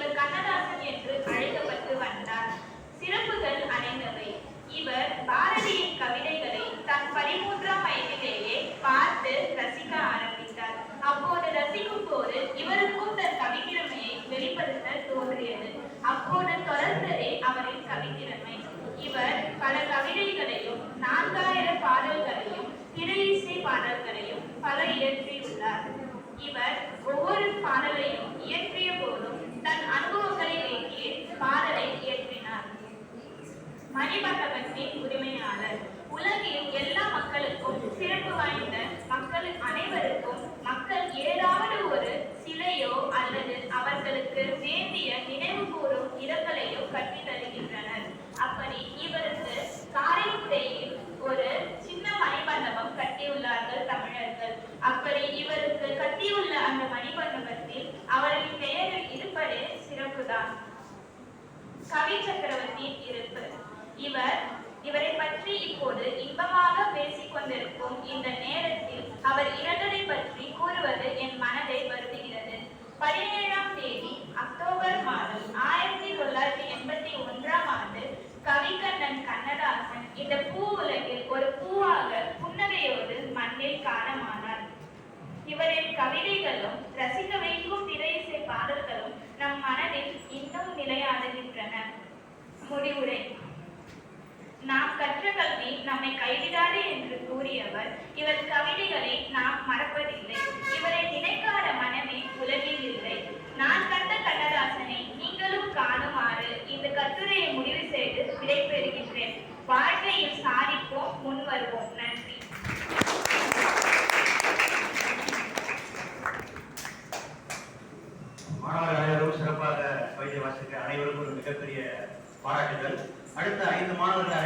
இவர் கண்ணதாசன் என்று அழைக்கப்பட்டு வந்தார். சிறப்புகள் அடைந்தவை. இவர் பாரதியின் கவிதைகளை தன் பதிமூன்றாம் வயதிலேயே பார்த்து ரசிக்க ஆரம்பித்தார். அப்போது ரசிக்கும் போது இவருக்கும் தன் கவித்திறமையை வெளிப்படுத்த தோன்றியது. அப்போது தொடர்ந்ததே அவரின் கவித்திறமை இவர் பல தனிப்பட்டவற்றின் உரிமையாளர். உலகில் எல்லா மக்களுக்கும் சிறப்பு வாய்ந்த மக்கள் அனைவருக்கும் மக்கள் ஏதாவது ஒரு சிலையோ அல்லது அவர்களுக்கு வேண்டிய நினைவு கூறும் இடங்களையோ கட்டி தருகின்றனர். அப்படி இவருக்கு காரைக்குடியில் ஒரு சின்ன மணிமண்டபம் கட்டியுள்ளார்கள் தமிழர்கள். அப்படி இவருக்கு கட்டியுள்ள அந்த மணிமண்டபத்தில் அவரின் பெயரில் இருப்பதே சிறப்புதான். கவி சக்கரவர்த்தியின் இருப்பு இவரை இன்பமாக பேசிக் கொண்டிருக்கும் இந்த நேரத்தில் அவர் இரண்டரை பற்றி கூறுவது என் மனதை வருத்துகிறது. பதினேழாம் தேதி அக்டோபர் மாதம் ஆயிரத்தி தொள்ளாயிரத்தி எண்பத்தி ஒன்றாம் ஆண்டு கவிக்கண்ணன் கண்ணதாசன் இந்த பூ உலகில் ஒரு பூவாக புன்னகையோடு மண்ணில் காணமானார். இவரின் கவிதைகளும் ரசிக்க வைக்கும் திரையிசை பாடல்களும் நம் மனதில் இன்னும் நிலையாடுகின்றன. முடிவுரை. நாம் கற்ற கல்வி நம்மை கைவிடாது என்று கூறியவர். இவர் கவிதைகளை நாம் மறப்பதில்லை. இவரை நினைக்காத மனமே உலகில் இல்லை. நான் கண்ட கண்ணதாசனை நீங்களும் காணுமாறு இந்த கட்டுரையை முடிவு செய்து விடைபெறுகின்றேன். வாழ்க்கையில் சாதிப்போம் முன் வருவோம். நன்றி. மாணவர்கள் அனைவரும் சிறப்பாக கவிதை வாசிக்க அனைவருக்கும் ஒரு மிகப்பெரிய பாராட்டுகள். அடுத்த ஐந்து மாணவர்கள்